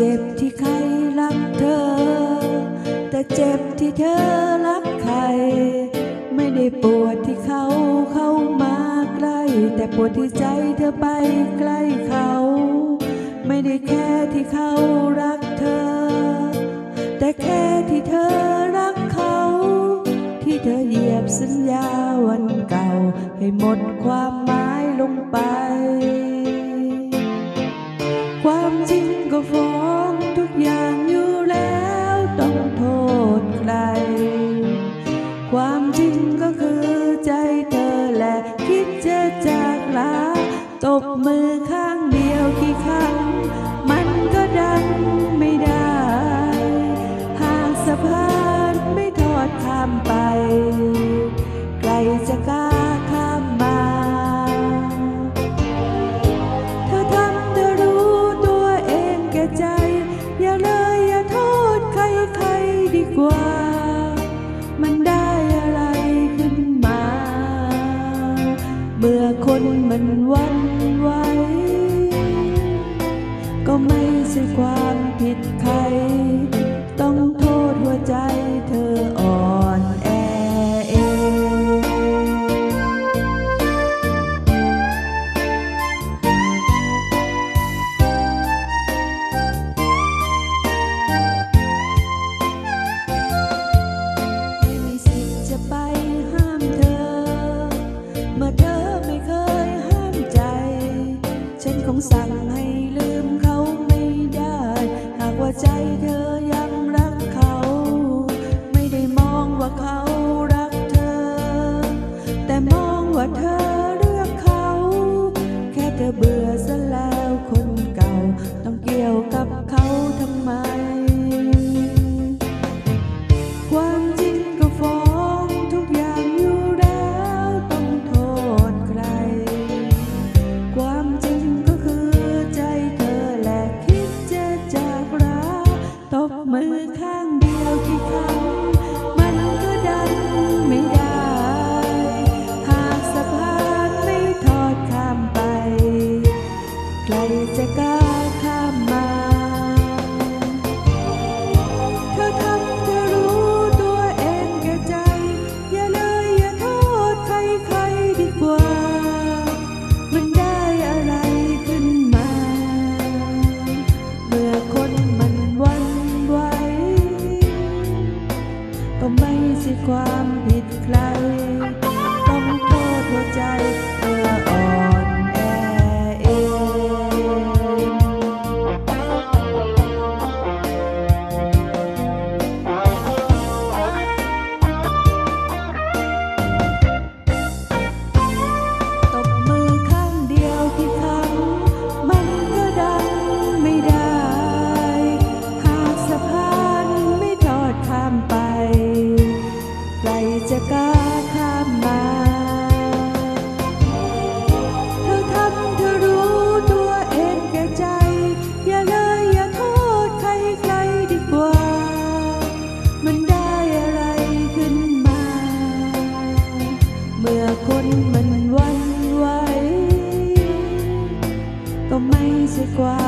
เจ็บที่ใครักเธอ แต่เจ็บที่เธอรักใคร ไม่ได้ปวดที่เขาเข้ามาใกล้ แต่ปวดที่ใจเธอไปใกล้เขา ไม่ได้แค่ที่เขารักเธอ แต่แค่ที่เธอรักเขา ที่เธอเหยียบสัญญาวันเก่า ให้หมดความหมายลงไป ก็ฟ้องทุกอย่างอยู่แล้วต้องโทษใคร ความจริงก็คือใจเธอแหละคิดจะจากลาตบมือข้างเดียวกี่ครั้ง มันก็ดันไม่ได้ หากสะพานไม่ทอดข้ามไปใครจะกล้า มันวันไหวก็ไม่ใช่ความ สั่งให้ลืมเขาไม่ได้ หากว่าใจเธอยังรักเขา ไม่ได้มองว่าเขารักเธอ แต่มองว่าเธอเลือกเขา แค่เธอเบื่อซะแล้วคนเก่า ต้องเกี่ยวกัน มือข้าง จะกล้าข้ามมา เธอทำเธอรู้ตัวเองแก่ใจ อย่าเลยอย่าโทษใครใครดีกว่า มันได้อะไรขึ้นมา เมื่อคนมันวันไหวก็ไม่ใช่ควา